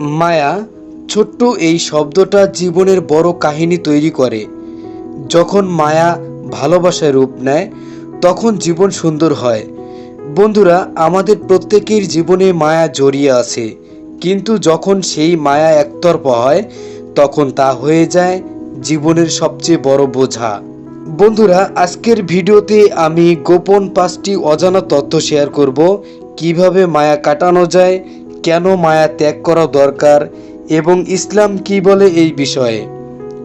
মায়া ছোট্ট এই শব্দটা জীবনের বড় কাহিনী তৈরি করে। যখন মায়া ভালোবাসায় রূপ নেয়, তখন জীবন সুন্দর হয়। বন্ধুরা, আমাদের প্রত্যেকের জীবনে মায়া জড়িয়ে আছে। কিন্তু যখন সেই মায়া একতরফা হয়, তখন তা হয়ে যায় জীবনের সবচেয়ে বড় বোঝা। বন্ধুরা, আজকের ভিডিওতে আমি গোপন পাঁচটি অজানা তথ্য শেয়ার করব। কীভাবে মায়া কাটানো যায় কেন মায়া ত্যাগ করা দরকার এবং ইসলাম কি বলে এই বিষয়ে?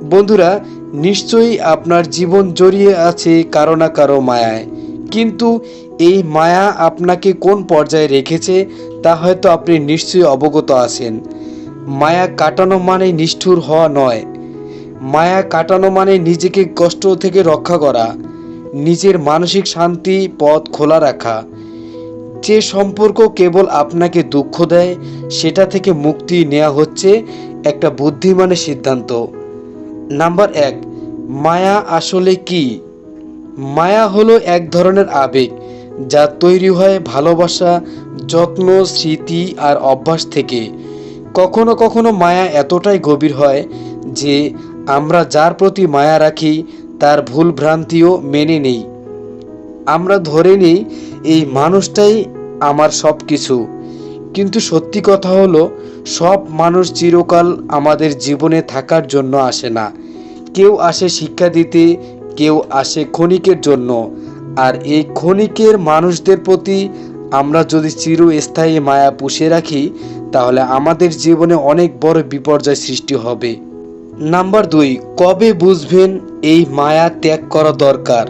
বন্ধুরা, নিশ্চয়ই আপনার জীবন জড়িয়ে আছে কারও না কারও মায়ায়। কিন্তু এই মায়া আপনাকে কোন পর্যায়ে রেখেছে তা হয়তো আপনি নিশ্চয়ই অবগত আছেন। মায়া কাটানো মানে নিষ্ঠুর হওয়া নয়। মায়া কাটানো মানে নিজেকে কষ্ট থেকে রক্ষা করা, নিজের মানসিক শান্তি পথ খোলা রাখা। যে সম্পর্ক কেবল আপনাকে দুঃখ দেয়, সেটা থেকে মুক্তি নেওয়া হচ্ছে একটা বুদ্ধিমানের সিদ্ধান্ত। নাম্বার এক, মায়া আসলে কি? মায়া হলো এক ধরনের আবেগ যা তৈরি হয় ভালোবাসা, যত্ন, স্মৃতি আর অভ্যাস থেকে। কখনো কখনো মায়া এতটাই গভীর হয় যে আমরা যার প্রতি মায়া রাখি, তার ভুল ভ্রান্তিও মেনে নেই। আমরা ধরে নিই এই মানুষটাই আমার সব কিছু। কিন্তু সত্যি কথা হলো, সব মানুষ চিরকাল আমাদের জীবনে থাকার জন্য আসে না। কেউ আসে শিক্ষা দিতে, কেউ আসে ক্ষণিকের জন্য। আর এই ক্ষণিকের মানুষদের প্রতি আমরা যদি চিরস্থায়ী মায়া পুষে রাখি, তাহলে আমাদের জীবনে অনেক বড় বিপর্যয় সৃষ্টি হবে। নাম্বার দুই, কবে বুঝবেন এই মায়া ত্যাগ করা দরকার?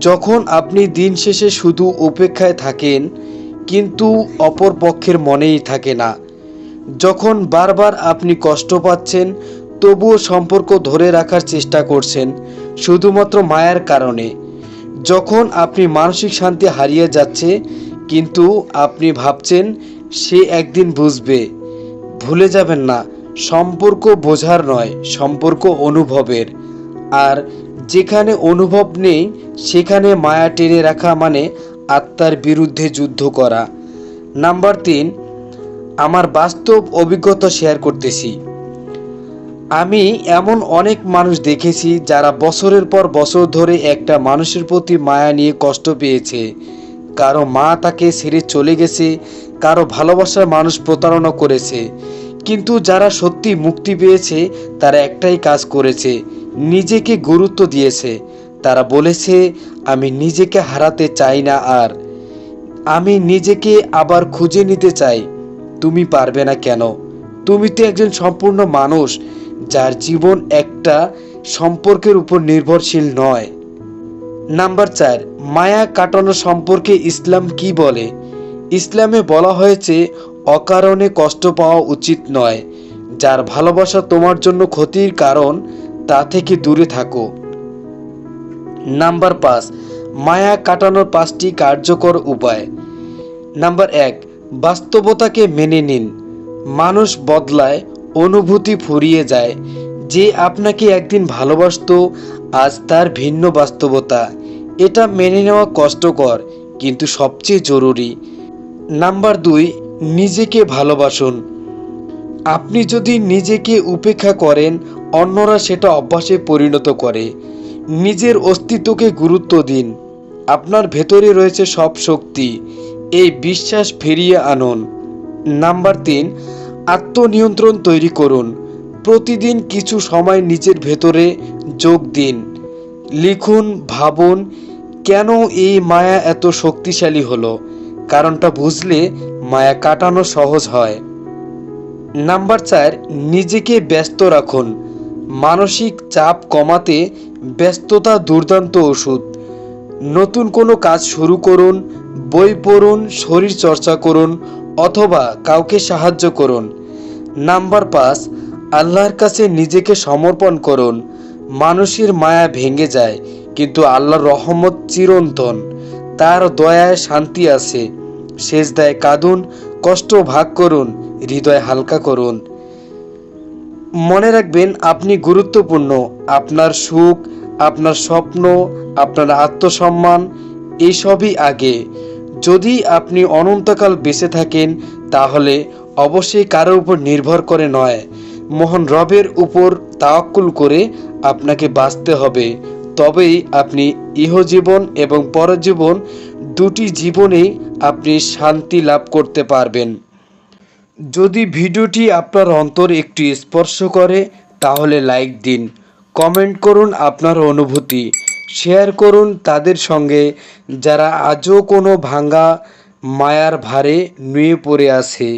যখন আপনি দিন শেষে শুধু উপেক্ষায় থাকেন কিন্তু অপর পক্ষের মনেই থাকে না। যখন বারবার আপনি কষ্ট পাচ্ছেন, তবুও সম্পর্ক ধরে রাখার চেষ্টা করছেন, শুধুমাত্র মায়ার কারণে। যখন আপনি মানসিক শান্তি হারিয়ে যাচ্ছে, কিন্তু আপনি ভাবছেন, সে একদিন বুঝবে। ভুলে যাবেন না, সম্পর্ক বোঝার নয়, সম্পর্ক অনুভবের। আর যেখানে অনুভব নেই, সেখানে মায়া টেনে রাখা মানে আত্মার বিরুদ্ধে যুদ্ধ করা। নাম্বার তিন, আমার বাস্তব অভিজ্ঞতা শেয়ার করতেছি। আমি এমন অনেক মানুষ দেখেছি যারা বছরের পর বছর ধরে একটা মানুষের প্রতি মায়া নিয়ে কষ্ট পেয়েছে। কারও মা তাকে ছেড়ে চলে গেছে, কারও ভালোবাসার মানুষ প্রতারণা করেছে। কিন্তু যারা সত্যি মুক্তি পেয়েছে, তারা একটাই কাজ করেছে, নিজেকে গুরুত্ব দিয়েছে। তারা বলেছে, আমি নিজেকে হারাতে চাই না আর। আমি নিজেকে আবার খুঁজে নিতে চাই। তুমি পারবে না কেন? তুমি তো একজন সম্পূর্ণ মানুষ, যার জীবন একটা সম্পর্কের উপর নির্ভরশীল নয়। নাম্বার চার, মায়া কাটানো সম্পর্কে ইসলাম কি বলে? ইসলামে বলা হয়েছে, অকারণে কষ্ট পাওয়া উচিত নয়। যার ভালোবাসা তোমার জন্য ক্ষতির কারণ, তা থেকে দূরে থাকো। নাম্বার পাঁচ, মায়া কাটানোর পাঁচটি কার্যকর উপায়। নাম্বার এক, বাস্তবতাকে মেনে নিন। মানুষ বদলায়, অনুভূতি ফুরিয়ে যায়। যে আপনাকে একদিন ভালোবাসতো, আজ তার ভিন্ন বাস্তবতা। এটা মেনে নেওয়া কষ্টকর, কিন্তু সবচেয়ে জরুরি। নাম্বার দুই, নিজেকে ভালোবাসুন। আপনি যদি নিজেকে উপেক্ষা করেন, অন্যরা সেটা অভ্যাসে পরিণত করে। নিজের অস্তিত্বকে গুরুত্ব দিন। আপনার ভেতরে রয়েছে সব শক্তি। এই বিশ্বাস ফিরিয়ে আনুন। নাম্বার তিন, আত্মনিয়ন্ত্রণ তৈরি করুন। প্রতিদিন কিছু সময় নিজের ভেতরে যোগ দিন। লিখুন, ভাবুন, কেন এই মায়া এত শক্তিশালী হলো? কারণটা বুঝলে মায়া কাটানো সহজ হয়। নাম্বার চার, নিজেকে ব্যস্ত রাখুন। মানসিক চাপ কমাতে ব্যস্ততা দুর্দান্ত ওষুধ। নতুন কোনো কাজ শুরু করুন, বই পড়ুন, শরীর চর্চা করুন, অথবা কাউকে সাহায্য করুন। নাম্বার পাঁচ, আল্লাহর কাছে নিজেকে সমর্পণ করুন। মানুষের মায়া ভেঙে যায়, কিন্তু আল্লাহর রহমত চিরন্তন। তার দয়ায় শান্তি আছে। শেষ দায় কাঁদুন, কষ্ট ভাগ করুন, হৃদয় হালকা করুন। মনে রাখবেন, আপনি গুরুত্বপূর্ণ। আপনার সুখ, আপনার স্বপ্ন, আপনার আত্মসম্মান এইসবই আগে। যদি আপনি অনন্তকাল বেঁচে থাকেন, তাহলে অবশ্যই কারোর উপর নির্ভর করে নয়। মহান রবের উপর তাওয়াক্কুল করে আপনাকে বাঁচতে হবে। তবেই আপনি ইহজীবন এবং পরজীবন দুটি জীবনেই আপনি শান্তি লাভ করতে পারবেন। যদি ভিডিওটি আপনার অন্তর একটু স্পর্শ করে, তাহলে লাইক দিন, কমেন্ট করুন আপনার অনুভূতি, শেয়ার করুন তাদের সঙ্গে, যারা আজও কোনো ভাঙা মায়ার ভারে নুয়ে পড়ে আছে।